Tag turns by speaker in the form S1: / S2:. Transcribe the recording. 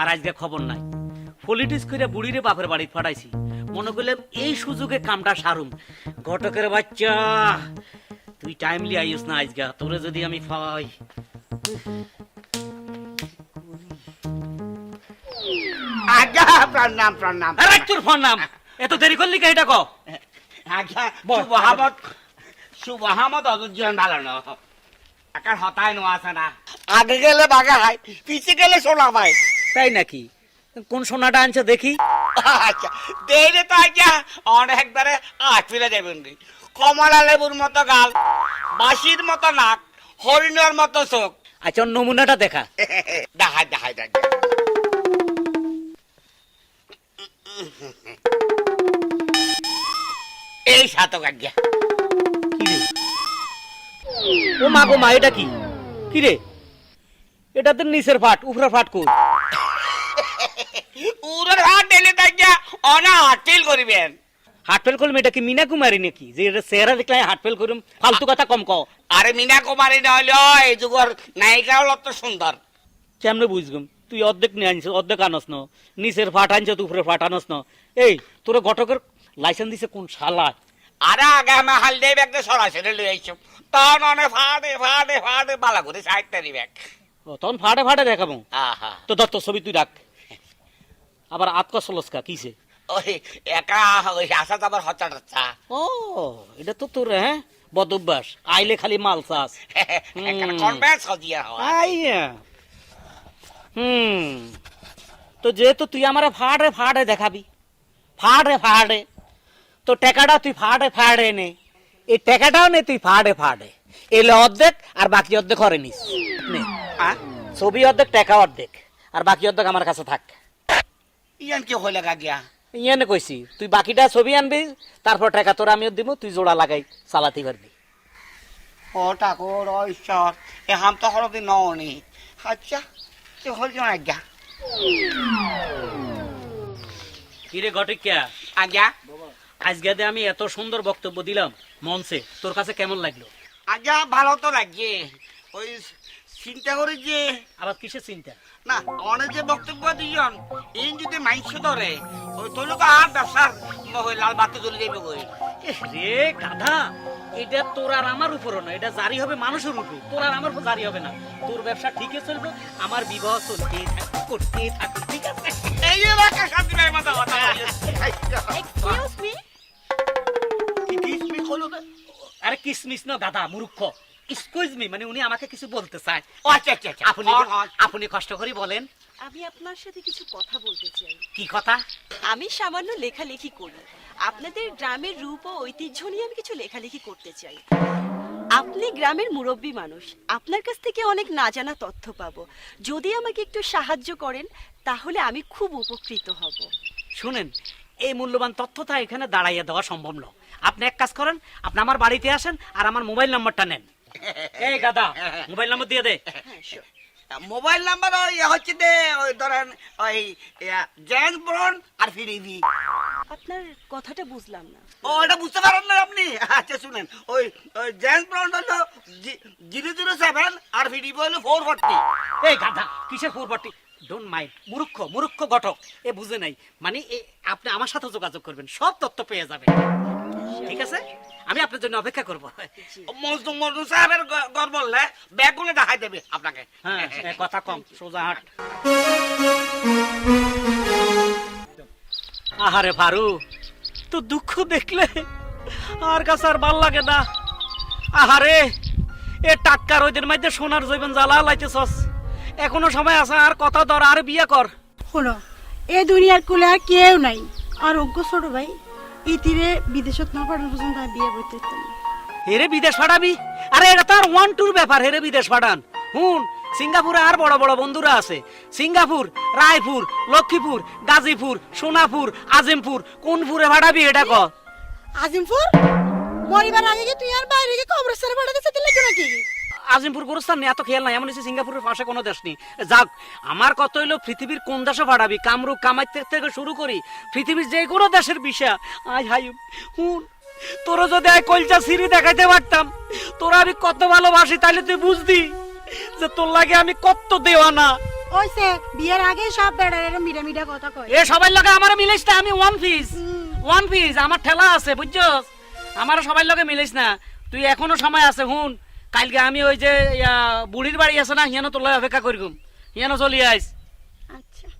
S1: আর আজকে খবর নাই। পলিটিক্স করে বুড়িরে বাপের বাড়ি ফাটাইছি। মনে করলাম এই সুযোগে কামটা সারুম। ঘটকের বাচ্চা তুই টাইমলি আইস না আজগা তোরে যদি আমি পাই।
S2: আজ্ঞা প্রণাম প্রণাম।
S1: আরে তোর ফোন নাম। এত দেরি করলি কে এটা ক
S2: আজ্ঞা
S1: বল।
S2: শুভহামত শুভহামত অযোজন ভালো ন একার হতায় নো আছে না। আগে গেলে বাগা হয় পিছে গেলে সোনা ভাই
S1: তাই নাকি? কোন সোনাটা আনছো দেখি।
S2: আচ্ছা তো আজ্ঞা অনেক দ্বারে আট ফিরে যাবেন কমলা লেবুর মতো গাল বাঁশির মতো নাক হরিণের মতো চোখ।
S1: আচ্ছা নমুনাটা দেখা।
S2: এই সাতক আজ্ঞা।
S1: ও মা গো মা এটা কি? কি রে? এটা তো নিচের ফাট উপরের ফাট কই?
S2: উড়ের হাত অনা করিবেন।
S1: হাট ফেল করলাম এটা কি মিনা কুমারী নাকি? যে এটা চেহারা দেখলে হাট ফেল করুম ফালতু কথা কম ক
S2: আরে মিনা কুমারী নহলে এই যুগর নায়িকা হলো তো সুন্দর।
S1: কেমনে বুঝগুম? তুই অর্ধেক নিয়ে আনছিস অর্ধেক আনস ন? নিচের ফাট আনছ তুই উপরের ফাট আনস ন? এই তোর ঘটকের লাইসেন্স দিছে কোন শালা?
S2: আরে আগে আমি হাল দিয়ে ব্যাগটা সরাসরি লই আইছো তখন অনেক ফাটে ফাটে ফাটে বালা করে সাইডটা দিবেক
S1: ও, তখন ফাটে ফাটে দেখাবো। তো দত্ত ছবি তুই রাখ। আবার আতকা সলস্কা কিসে?
S2: ওই একা ওই আসা যাবার হচ্ছা টচ্ছা
S1: ও এটা তো তোর হ্যাঁ? বদ অভ্যাস আইলে খালি মাল চাস।
S2: কনভেন্স
S1: আইয়া হুম। তো যেহেতু তুই আমার ফাড়ে ফাড়ে দেখাবি ফাড়ে ফাড়ে তো টাকাটা তুই ফাড়ে ফাড়ে নে। এই টাকাটাও নে তুই ফাড়ে ফাড়ে। এলে অর্ধেক আর বাকি অর্ধেক করে নিস। নে। ছবি অর্ধেক টাকা অর্ধেক। আর বাকি অর্ধেক আমার কাছে থাক।
S2: ইয়ান কি হইলে গিয়া?
S1: ইয়ে কইছি তুই বাকিটা ছবি আনবি তারপর টাকা তোর আমিও দিব তুই জোড়া লাগাই চালাতে পারবি
S2: ও ঠাকুর ও ঈশ্বর এ হাম তো হরদি ননি আচ্ছা কি হল জন আজ্ঞা
S1: কিরে ঘটিকা
S2: আজ্ঞা?
S1: আজকে দে আমি এত সুন্দর বক্তব্য দিলাম মঞ্চে তোর কাছে কেমন লাগল?
S2: আজ্ঞা ভালো তো লাগছে। ওই চিন্তা করি যে
S1: আবার কিসের চিন্তা?
S2: না অনেক যে বক্তব্য দিজন এই যদি মাইন্স ধরে ওই লোক আর ব্যবসার ওই লাল বাতি জ্বলে যাবে
S1: এহ, রে গাধা এটা তোর আর আমার উপরও না এটা জারি হবে মানুষের উপর তোর আর আমার উপর জারি হবে না। তোর ব্যবসা ঠিকই চলবে আমার বিবাহ চলতেই থাকবে করতেই থাকবে ঠিক আছে?
S2: এই যে রাখা শান্তি নাই মাথা কথা
S3: এক্সকিউজ মি
S2: কি কিসমি হলো
S1: আরে কিসমিস না গাধা মূর্খ এক্সকিউজ মি মানে উনি আমাকে কিছু বলতে চায়।
S2: ও আচ্ছা আচ্ছা আচ্ছা।
S1: আপনি
S2: হন।
S1: আপনি কষ্ট করে বলেন।
S3: আমি আপনার সাথে কিছু কথা বলতে চাই।
S1: কি কথা?
S3: আমি সামান্য লেখালেখি করি। আপনাদের গ্রামের রূপ ও ঐতিহ্য নিয়ে আমি কিছু লেখালেখি করতে চাই। আপনি গ্রামের মুরব্বী মানুষ। আপনার কাছ থেকে অনেক না জানা তথ্য পাবো। যদি আমাকে একটু সাহায্য করেন তাহলে আমি খুব উপকৃত হব।
S1: শুনেন এই মূল্যবান তথ্যটা এখানে দাঁড়াইয়া দেওয়া সম্ভব নয়। আপনি এক কাজ করেন আপনি আমার বাড়িতে আসেন আর আমার মোবাইল নাম্বারটা নেন। এই গাদা? মোবাইল নাম্বার দিয়ে দে।
S3: হ্যাঁ
S2: মোবাইল নাম্বার ওই হচ্ছে যে ওই ধরেন ওই জেন্স ব্রন আর ফিরিবি।
S3: আপনার কথাটা বুঝলাম না।
S2: ও এটা বুঝতে পারেন না আপনি? আচ্ছা শুনেন। ওই ওই জেন্স ব্রন হলো জিরো জিরো সেভেন আর ফিরিবি হলো ফোর ফোরটি।
S1: এই গাধা কিসের পূর্বটি ডোন্ট মাইন্ড মূর্খ মূর্খ ঘটক। এ বুঝে নাই। মানে আপনি আমার সাথে যোগাযোগ করবেন সব তথ্য পেয়ে যাবেন। ঠিক আছে? আমি আপনার জন্য অপেক্ষা করব।
S2: মজনু মজনু সাহেবের গ- গড় বললে ব্যাগগুলো দেখাই দেবে আপনাকে।
S1: হ্যাঁ এ কথা কম সোজা হাট। আহারে ফারু তো দুঃখ দেখলে আর কাছে আর ভালো লাগে না। আহারে এ টাক্কার ওইদের মধ্যে সোনার জৈবন জ্বালা লাইতেছস। এখনও সময় আছে আর কথা ধর আর বিয়ে কর।
S4: শোনো এই দুনিয়ার কুলে আর কেউ নাই। আর অজ্ঞ ছোট ভাই এই তীরে বিদেশত না পাঠানো পর্যন্ত আমি বিয়ে করতে পারতাম না।
S1: হেরে বিদেশ পাঠাবি? আরে এটা তো আর ওয়ান টুর ব্যাপার হেরে বিদেশ পাঠান। হুন সিঙ্গাপুরে আর বড় বড় বন্ধুরা আছে। সিঙ্গাপুর রায়পুর লক্ষ্মীপুর গাজীপুর সোনাপুর আজিমপুর কোন পুরে ভাড়াবি এটা ক?
S4: আজিমপুর? মরিবার আগে তুই আর বাইরে গিয়ে কবরস্থানে নাকি?
S1: আজিমপুর গোরস্থান এত খেয়াল নাই এমন সিঙ্গাপুরের পাশে কোনো দেশ নেই। যাক আমার কত হইল পৃথিবীর কোন দেশে ভাড়াবি কামরূপ কামাই থেকে শুরু করি। পৃথিবীর যে কোনো দেশের বিষয়। আই হাই হুন তোর যদি আই কলচা সিঁড়ি দেখাইতে পারতাম তোরা আমি কত ভালোবাসি তাহলে তুই বুঝবি যে তোর লাগে আমি কত দেওয়া না
S4: ওইসে বিয়ের আগে সব বেড়ারে মিডা মিডা কথা কয়।
S1: এ সবাই লগে আমার মিলিস না আমি ওয়ান পিস ওয়ান পিস আমার ঠেলা আছে বুঝছস? আমার সবাই লোকে মিলিস না। তুই এখনও সময় আছে হুন। কালকে আমি ওই যে বুড়ির বাড়ি আছে না হিয়ানো তোলা অপেক্ষা করিম হিয়ানো চলি আইস